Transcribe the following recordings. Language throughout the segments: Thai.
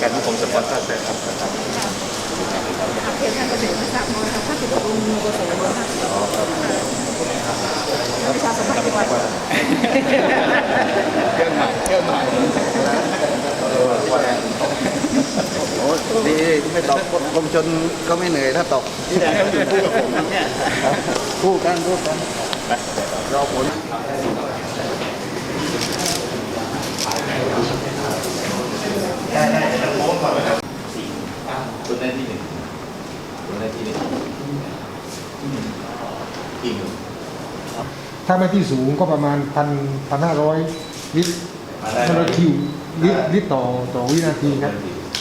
การที่ผมสปอนเซอร์ครับเพียงแค่เกษตรศาสตร์น้อยค่ะถ้าติดกับองค์กสมค่ะประชาสัมพันธ์จังหวัดเครื่องใหม่เครื่องใหม่โอ้ดีไม่ตอบกรมชนก็ไม่เหนื่อยถ้าตอบที่ไหนเขาอยู่คู่กับผมเนี่ยคู่กันคู่กันรอผล ได้ได้จะโค้งก่อนนะครับตัวได้ที่หนึ่งตัวได้ที่หนึ่งอีกหนึ่งถ้าไม่ที่สูงก็ประมาณพันพันห้าร้อยลิตรมาได้พันร้อยคิวลิตรลิตรต่อต่อวินาทีครับ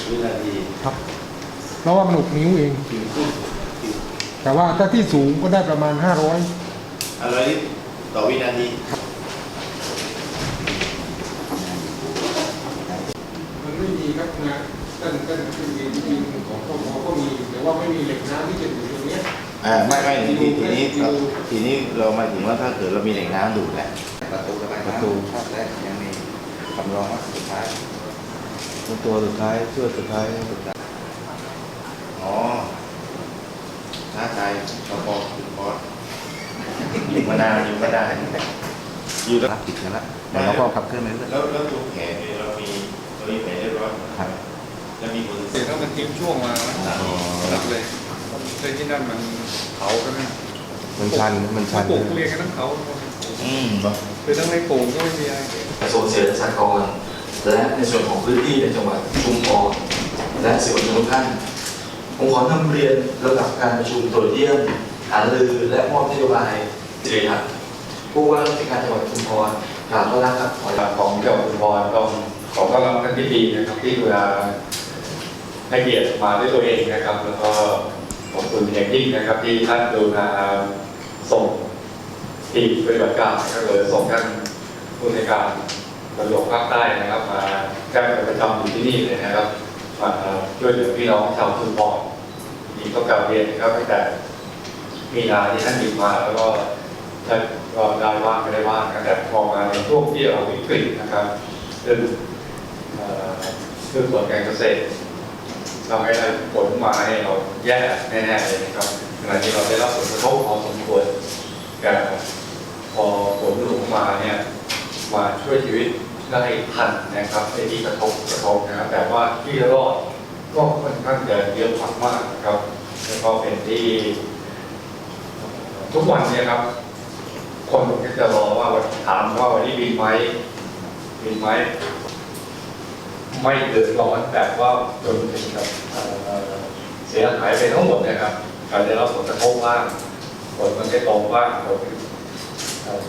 วินาทีครับเพราะว่ามันหกนิ้วเอง คิวครึ่งคิวแต่ว่าถ้าที่สูงก็ได้ประมาณ500อะไรลิตรต่อวินาที มันไม่มี ครับนะต้นต้นคือจริงๆของพวกเราก็มี แต่ว่าไม่มีเหล็กน้ำที่จะอยู่ตรงเนี้ยอ่าไม่ไม่ทีนี้ทีนี้ครับทีนี้เราหมายถึงว่าถ้าเกิดเรามีแหล่งน้ำดูดแหละประตูระบายประตูภาคแรกยังมีคำร้องว่าสุดท้ายตัวสุดท้ายช่วยสุดท้ายอ๋อท้าทายชอบบอกคุณบอสอยู่มานานอยู่มานานอยู่แล้วรับติดกันละเดี๋ยวเราก็ขับเคลื่อนไปเรื่อยแล้วแล้วตัวแขนเนี่ยเรามีเรามีแผลเรียบร้อยครับแล้วมีคนเสียถ้ามันทิ้งช่วงมารับเลยเลยที่นั่นมันเขากันนะมันชันมันชันปลูกเรียนกันทั้งเขาอืมคือทั้งไม่ปลูกก็ไม่มีอะไรกระทรวงเกษตรและสหกรณ์และในส่วนของพื้นที่ในจังหวัดชุมพรและสื่อมวลชนทุกท่านผมขอนำเรียนระดับการประชุมตรวจเยี่ยมหารือและมอบนโยบายสิริรัตน์ผู้ว่าราชการจังหวัดชุมพรกราบต้อนรับครับขอของเจ้าคุณพรต้องขอต้อนรับ ที่ดีนะครับที่เวลาให้เกียรติมาด้วยตัวเองนะครับ แล้วก็ขอบคุณอย่างยิ่งนะครับ ที่ท่านดูนาส่งทีมปฏิบัติการก็เลยส่งท่านผู้ในวยการตำรวจภาคใต้นะครับ มาแจ้งประจำอยู่ที่นี่เลยนะครับมาช่วยเหลือพี่น้องชาวชุมพรมีก็กล่าเรียนนะครับตั้งแต่มีนาที่ท่านอยู่มาแล้วก็ท่านก็ได้ว่างไม่ได้ว่างตั้งแต่พอมาในช่วงที่เราวิกฤตนะครับซึ่งเอ่ อซึ่งผลการเกษตรทำให้ผลมาเนี่ยเราแย่แน่ๆเลยนะครับขณะที่เราได้รับผลกระทบพอสมควรแต่พอฝนหลงมาเนี่ยมาช่วยชีวิตได้ทันนะครับในที่กระทบกระทบนะครับแต่ว่าที่รอดก็ค่อนข้างจะเยอะมากๆนะครับแล้วก็เป็นที่ทุกวันเนี่ยครับ คนก็จะรอว่าวันถามว่าวันนี้บินไหมบินไหม ไม่เดือดร้อนแต่ว่าจนถึงกับเสียหายไปทั้งหมดนะครับ การได้รับผลกระทบบ้างผลมันจะตรงบ้างผล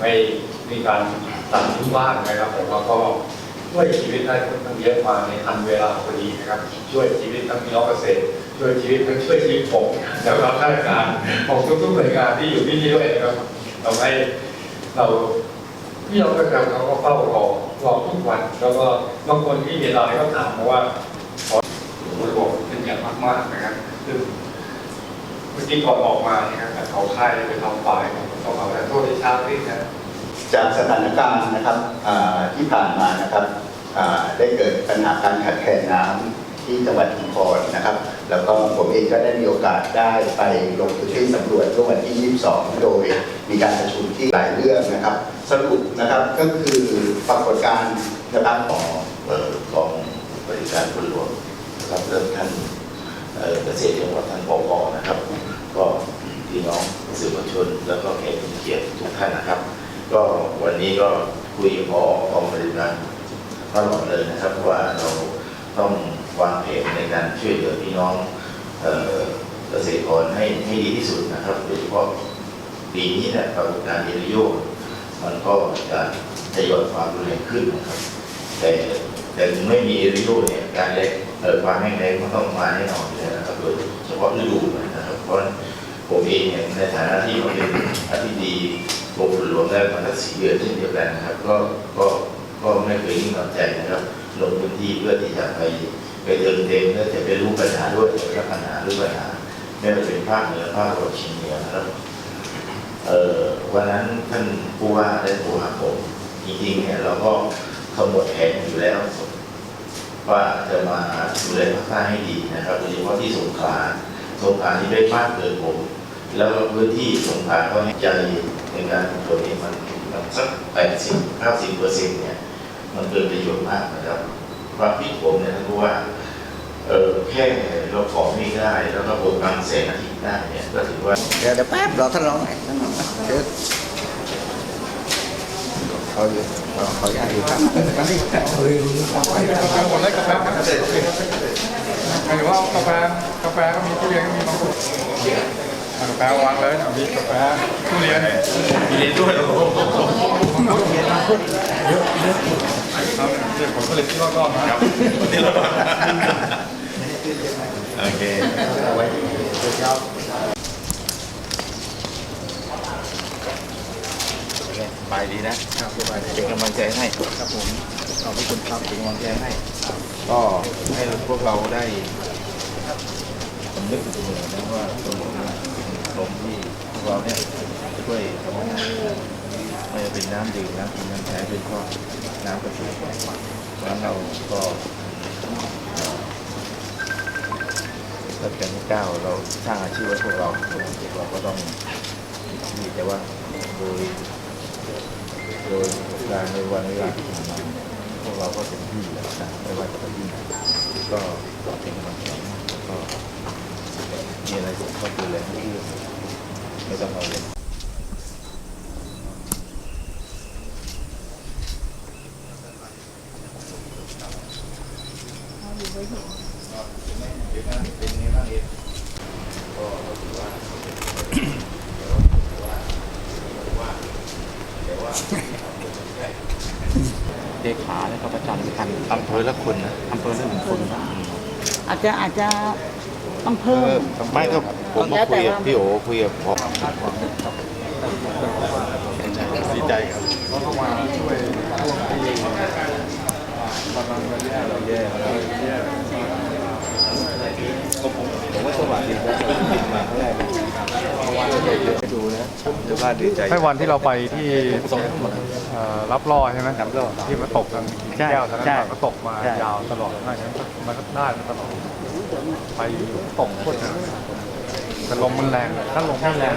ไม่มีการตัดทิ้งบ้างนะครับแต่ว่าก็ช่วยชีวิตได้ค่อนข้างเยอะมาในทันเวลาพอดีนะครับ ช่วยชีวิตทั้งพี่น้องเกษตรช่วยชีวิตทั้งช่วยชีวิตผมแล้วก็ข้าราชการของทุกๆหน่วยงานที่อยู่ที่นี่ด้วยนะครับทำให้เราพี่น้องเกษตรเขาก็เฝ้ารอ รอทุกวัน แล้วก็บางคนที่มีไลน์ก็ถามมาว่าขอระบบเป็นอย่างมากๆนะครับซึ่งเมื่อกี้ก่อนออกมาเนี่ยครับเขาค่ายไปทำฝ่ายต้องเอาแต่โทษที่ช้าตินะจากสถานการณ์นะครับที่ผ่านมานะครับได้เกิดปัญหาการขาดแคลนน้ำ ที่จังหวัดชุมพรนะครับ แล้วก็ผมเองก็ได้มีโอกาสได้ไปลงพื้นที่สำรวจเมื่อวันที่ 22 โดยมีการประชุมที่หลายเรื่องนะครับ สรุปนะครับก็คือปรากฏการณ์นะครับของเอ่อกองบริการคุณหลวงนะครับเริ่มท่านเอ่อเกษตรจังหวัดท่านผอนะครับ ก็พี่น้องสื่อมวลชน แล้วก็แขกผู้เกียรติทุกท่านนะครับ ก็วันนี้ก็คุยกับพอกองบริการตลอดเลยนะครับว่าเราต้อง วางแผนในการช่วยเหลือพี่น้องเกษตรกรให้ให้ดีที่สุดนะครับโดยเฉพาะปีนี้เนี่ยปรากฏการณ์เอลิโยมันก็จะทยอยความรุนแรงขึ้นนะครับแต่แต่ถึงไม่มีเอลิโยเนี่ยการแรงเอ่ความแห้งแล้งก็ต้องมาแน่นอนอยู่แล้วนะครับโดยเฉพาะฤดูนะครับเพราะผมเองเนี่ยในฐานะที่เราเป็นอธิบดีกรมหลวงได้มาตั้งสี่เดือนเช่นเดียวกันนะครับก็ก็ก็ไม่เคยนิ่งนอนใจนะครับลงพื้นที่เพื่อที่จะไป ไปเดินเต็มเพื่อจะไปรู้ปัญหาด้วยแล้วปัญหารู้ปัญหาไม่ว่าจะเป็นภาคเหนือภาคตะวันออกเฉียงเหนือนะครับเอ่อวันนั้นท่านผู้ว่าได้โทรหาผมจริงๆเนี่ยเราก็ขมวดแผนอยู่แล้ว ว่าจะมาดูแลภาคใต้ให้ดีนะครับโดยเฉพาะที่สงขลาสงขลาที่ได้มากเกินผม แล้วพื้นที่สงขลาก็ให้ใจในการตัวนี้มันมันสักแปดสิบห้าสิบเปอร์เซ็นต์เนี่ยมันเกิดประโยชน์มากนะครับความคิดผมเนี่ยท่านผู้ว่า เออแค่เราขอไม่ได้แล้วก็บทบางแสงอาทิตย์ได้เนี่ยก็ถือว่าเดี๋ยวเดี๋ยวแป๊บรอท่านรองหน่อยท่านรองเดี๋ยวเขาอยู่ขอขออนุญาตอยู่ครับหมดแล้วกาแฟหมายถึงว่ากาแฟกาแฟก็มีทุเรียนก็มีบางคนกาแฟวางเลยเอามีกาแฟทุเรียนมีเรียนด้วย ครับเนี่ยผลผลิตที่ว่าก็ครับนี่เราโอเคไปดีนะครับไปเป็นกำลังใจให้ครับผมขอบคุณครับเป็นกำลังใจให้ ก็ให้พวกเราได้สำนึกอยู่เสมอนะว่าตรงนี้ลมที่พวกเราเนี่ยช่วยทำให้ไม่เป็นน้ำดื่มน้ำกินน้ำใช้เป็นข้อ น้ำกระสุนเพราะนั้นเราก็รัชกาลที่เก้าเราสร้างอาชีพไว้พวกเราพวกเราก็ต้องที่แต่ว่าโดยโดยการในวันเวลาที่ผ่านมาพวกเราก็เต็มที่แล้วนะไม่ว่าจะเป็นที่ไหนก็เป็นกำลังใจให้แล้วก็มีอะไรก็ดูแลให้เรื่องไม่ต้องเอาเลย เลขาเนี่ยเขาประจำกัน อำเภอละคนนะ อำเภ อละหนึ่งคนนะอาจจะอาจจะต้องเพิ่ม ไม่ก็ผมมาคุยกับพี่โอคุยกับพอดีใจครับเขาเข้ามาช่วยร่วมที่กำลังแย่เราแย่เราแย่ ผมว่าสวัสดีครับบินมาครั้งแรกเลยไปดูนะดูว่าดีใจให้วันที่เราไปที่เอ่อรับล่อใช่ไหมรับล่อที่มันตกกันใช่แก้วตอนนั้นใช่ก็ตกมาใช่ยาวตลอดไม่งั้นมันก็ได้มาตลอดไปตกโคตรนะแต่ลมมันแรงถ้าลมไม่แรง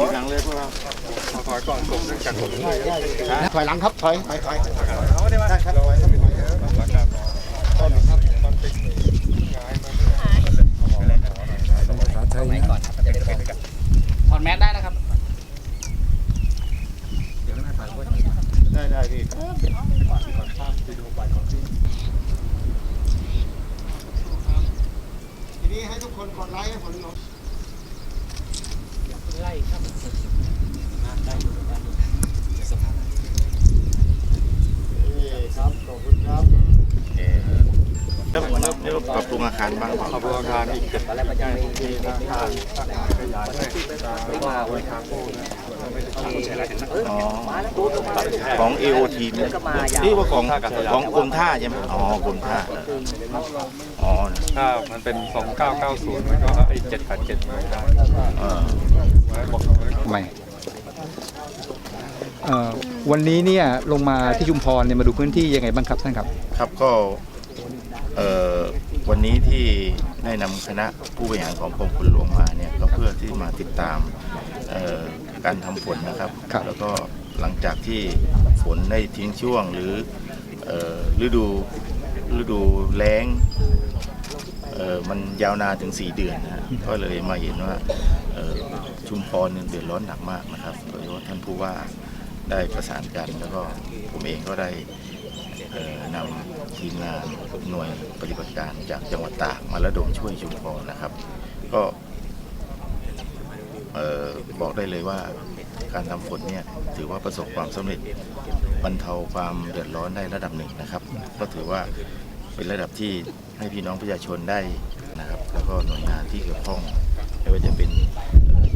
ที่อ๋อหลังเลยพวกเราถอยก่อนส่งจากผมถอยหลังครับ ถอย ถอยถอยถอดแมสได้นะครับ ได้ได้พี่ทีนี้ให้ทุกคนกดไลค์ให้ผลล งครับขอบคุณครับเริ่มเริ่มเริ่มปรับปรุงอาคารบ้างปรับปรุงอารอีกเจ็ดได้ที่ทางการขยายให้แล้วก็บริการผู้นะ อ๋อของ AOT เนี่ยนี่ว่าของของกรมท่าใช่ไหมอ๋อกรมท่าอ๋อถ้ามันเป็น 2990 มันก็ไอ้787มันได้เออไว้บอกไม่เอ่อวันนี้เนี่ยลงมาที่ชุมพรเนี่ยมาดูพื้นที่ยังไงบ้างครับท่านครับ ครับก็เอ่อวันนี้ที่ได้นำคณะผู้บริหารของกรมฝนหลวงมาเนี่ยก็เพื่อที่มาติดตามเอ่อ การทำฝนนะครับครับ แล้วก็หลังจากที่ฝนได้ทิ้งช่วงหรือเอ่อฤดูฤดูแล้งเอ่อมันยาวนานถึง 4 เดือนนะฮะก็เลยมาเห็นว่าเอ่อชุมพรเนี่ยเดือดร้อนหนักมากนะครับโดยเฉพาะท่านผู้ว่าได้ประสานกันแล้วก็ผมเองก็ได้เอ่อนำทีมงานหน่วยปฏิบัติการจากจังหวัดตากมาระดมช่วยชุมพรนะครับ ก็เอ่อ บอกได้เลยว่าการทำฝนเนี่ยถือว่าประสบความสำเร็จบรรเทาความเดือดร้อนได้ระดับหนึ่งนะครับ ก็ถือว่าเป็นระดับที่ให้พี่น้องประชาชนได้นะครับ แล้วก็หน่วยงานที่เกี่ยวข้องไม่ว่าจะเป็น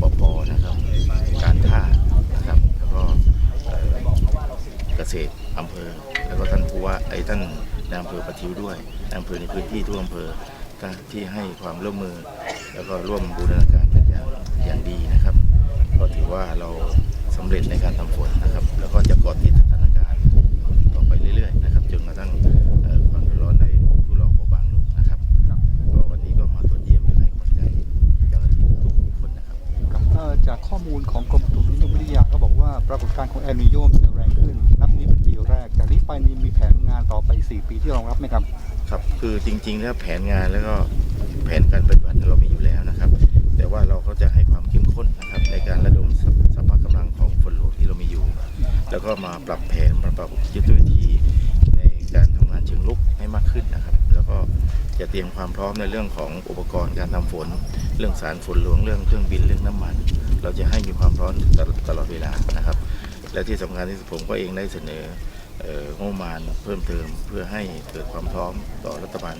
ปปนะครับ การท่านะครับ แล้วก็เกษตรอำเภอ แล้วก็ท่านผู้ว่าไอ้ท่านในอำเภอปะทิวด้วยอำเภอในพื้นที่ทุกอำเภอที่ให้ความร่วมมือ แล้วก็ร่วมบูรณาการกันอย่างอย่างดี ก็ถือว่าเราสำเร็จในการทำฝนนะครับ แล้วก็จะเกาะติดสถานการณ์ต่อไปเรื่อยๆนะครับจนกระทั่งเอ่อความเดือดร้อนได้ทุเลาเบาบางลงนะครับก็วันนี้ก็มาตรวจเยี่ยมและให้กำลังใจเจ้าหน้าที่ทุกคนนะครับครับเอ่อจากข้อมูลของกรมอุตุนิยมวิทยาก็บอกว่าปรากฏการณ์ของแอลนิโยมจะแรงขึ้นนับนี้เป็นปีแรก จากนี้ไปนี่มีแผนงานต่อไป 4 ปีที่รองรับไหมครับครับคือจริงๆแล้วแผนงานแล้วก็แผนการปฏิบัติเรามีอยู่แล้วนะครับ แต่ว่าเราก็จะให้ความเข้นนะครับในการระดมสัพสัพกำลังของฝนหลวงที่เรามีอยู่ แล้วก็มาปรับแผนมาปรับยุทธวิธีในการทำงานเชิงลุกให้มากขึ้นนะครับ แล้วก็จะเตรียมความพร้อมในเรื่องของอุปกรณ์การทำฝน เรื่องสารฝนหลวงเรื่องเครื่องบินเรื่องน้ำมัน เราจะให้มีความพร้อมตลอดตลอดเวลานะครับ และที่สำคัญที่สุดผมก็เองได้เสนออองบประมาณเพิ่มเติมเพื่อให้เกิดความพร้อมต่อรัฐบาล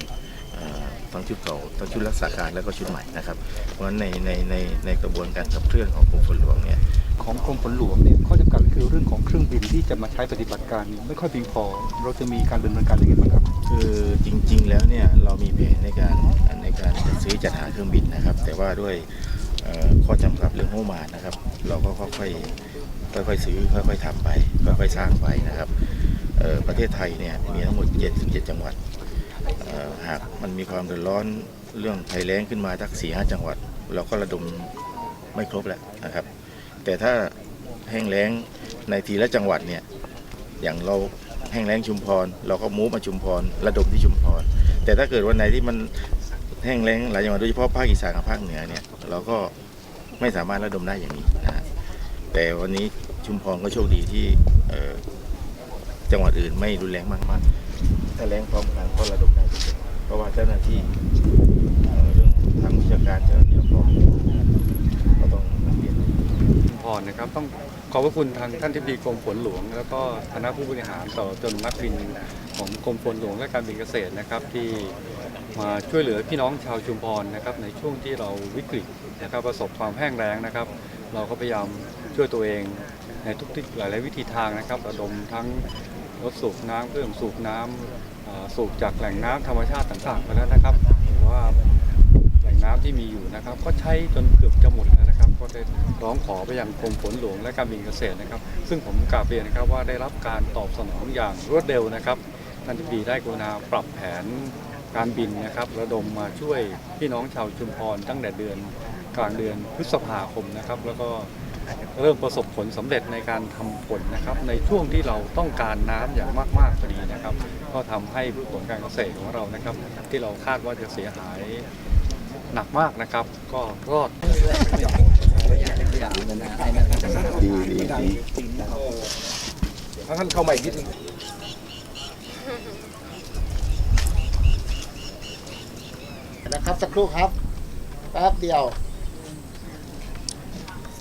ทั้งชุดเก่าทั้งชุดรักษาการและก็ชุดใหม่นะครับ เพราะฉะนั้นในในในในกระบวนการขับเคลื่อนของกรมฝนหลวงเนี่ยของกรมฝนหลวงเนี่ยข้อจำกัดคือเรื่องของเครื่องบินที่จะมาใช้ปฏิบัติการนี่ไม่ค่อยเพียงพอ เราจะมีการดำเนินการยังไงบ้างครับคือจริง ๆ แล้วเนี่ยเรามีแผนในการในการจัดซื้อจัดหาเครื่องบินนะครับ แต่ว่าด้วยเอ่อข้อจำกัดเรื่องงบประมาณนะครับ เราก็ค่อยๆค่อยๆซื้อค่อยๆทำไปค่อยๆสร้างไปนะครับเอ่อประเทศไทยเนี่ยมีทั้งหมด 77 จังหวัดเอ่อ หากมันมีความเดือดร้อนเรื่องภัยแล้งขึ้นมาสักสี่ห้าจังหวัด เราก็ระดมไม่ครบแหละนะครับ แต่ถ้าแห้งแล้งในทีละจังหวัดเนี่ยอย่างเราแห้งแล้งชุมพร เราก็มูฟมาชุมพร ระดมที่ชุมพร แต่ถ้าเกิดวันไหนที่มันแห้งแล้งหลายจังหวัดโดยเฉพาะภาคอีสานกับภาคเหนือเนี่ยเราก็ไม่สามารถระดมได้อย่างนี้นะฮะแต่วันนี้ชุมพรก็โชคดีที่จังหวัดอื่นไม่รุนแรงมากมาก ๆถ้าแรงพร้อมกันก็ระดมได้ทุกจังหวัดเพราะว่าเจ้าหน้าที่เรื่องทางวิชาการเจ้าหน้าที่พร้อมก็ต้องเรียนพรนะครับต้องขอบพระคุณทางท่านทิบดีกรมฝนหลวง แล้วก็คณะผู้บริหารต่อจนนักบินของกรมฝนหลวงและการบินเกษตรนะครับที่มาช่วยเหลือพี่น้องชาวชุมพรนะครับในช่วงที่เราวิกฤตนะครับประสบความแห้งแล้งนะครับ เราก็พยายามช่วยตัวเองในทุกทิศหลายๆวิธีทางนะครับระดมทั้งรถสูบน้ำเครื่องสูบน้ำอ่า สูบจากแหล่งน้ำธรรมชาติต่างๆไปแล้วนะครับหรือว่าแหล่งน้ำที่มีอยู่นะครับ ก็ใช้จนเกือบจะหมดแล้วนะครับ ก็ได้ร้องขอไปยังกรมฝนหลวงและการบินเกษตรนะครับ ซึ่งผมกราบเรียนนะครับว่าได้รับการตอบสนองอย่างรวดเร็วนะครับท่านทิบดีได้กรุณาปรับแผนการบินนะครับ ระดมมาช่วยพี่น้องชาวชุมพรตั้งแต่เดือนกลางเดือนพฤษภาคมนะครับ แล้วก็ เริ่มประสบผลสำเร็จในการทำฝนนะครับ ในช่วงที่เราต้องการน้ำอย่างมากๆพอดีนะครับ ก็ทำให้พืชผลการเกษตรของเรานะครับ ที่เราคาดว่าจะเสียหายหนักมากนะครับ ก็รอดดีดีดีท่านเข้ามาอีกนิดนึงนะครับสักครู่ครับแป๊บเดียว